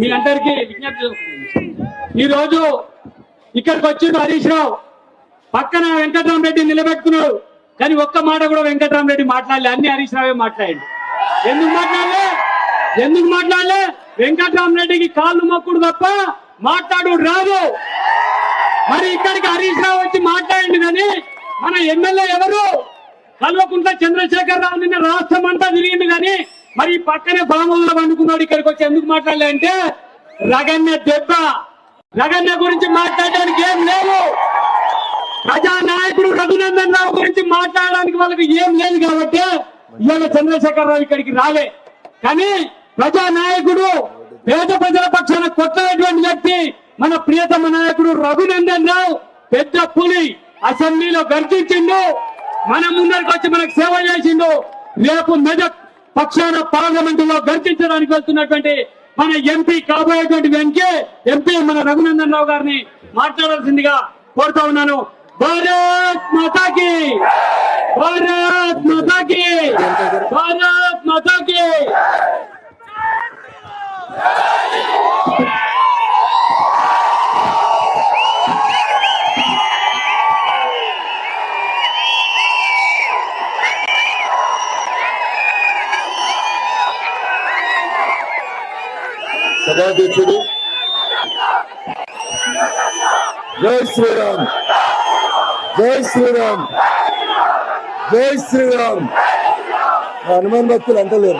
మీ అందరికీ విజ్ఞప్తి ఈరోజు ఈ రోజు ఇక్కడికి వచ్చిండు హరీష్ రావు. పక్కన వెంకటరామరెడ్డి నిలబెట్టుకున్నాడు. కానీ ఒక్క మాట కూడా వెంకటరామరెడ్డి మాట్లాడలే. అన్ని హరీష్ రావే మాట్లాడి ఎందుకు మాట్లాడలే? ఎందుకు మాట్లాడలే? వెంకటరామరెడ్డికి కాళ్ళు మొక్కుడు తప్ప మాట్లాడు రాదు. మరి ఇక్కడికి హరీష్ రావు వచ్చి మాట్లాడండి కానీ మన ఎమ్మెల్యే ఎవరు? కల్వకుంట్ల చంద్రశేఖర్ రావు నిన్న రాష్ట్రం అంతా తిరిగింది కానీ మరి పక్కనే భామల్లో వండుకున్నాడు ఇక్కడికి వచ్చి ఎందుకు మాట్లాడలే అంటే రగన్య దెబ్బ. రగన్య గురించి మాట్లాడడానికి ఏం లేవు ప్రజానాయకుడు రఘునందన్ రావు గురించి మాట్లాడడానికి వాళ్ళకి ఏం లేదు కాబట్టి ఇవాళ చంద్రశేఖర్ రావు ఇక్కడికి రాలే. కానీ ప్రజానాయకుడు పేద ప్రజల పక్షాన కొట్టనటువంటి వ్యక్తి మన ప్రియతమ నాయకుడు రఘునందన్ రావు పెద్ద పులి అసెంబ్లీలో గర్జించిండు. మన ముందరికి వచ్చి మనకు సేవ చేసిండు. రేపు మెదక్ పక్షాన పార్లమెంటు లో గర్తించడానికి వస్తున్నటువంటి మన ఎంపీ కాబోయేటువంటి వెంకే ఎంపీ మన రఘునందన్ రావు గారిని మాట్లాడాల్సిందిగా కోరుతా ఉన్నాను. భారత్ మాతాకి! భారత్ మాతాకి! సభాధ్యక్షుడు. జై శ్రీరామ్. జై శ్రీరామ్. జై శ్రీరామ్. హనుమాన్ భక్తులు అంటలేరు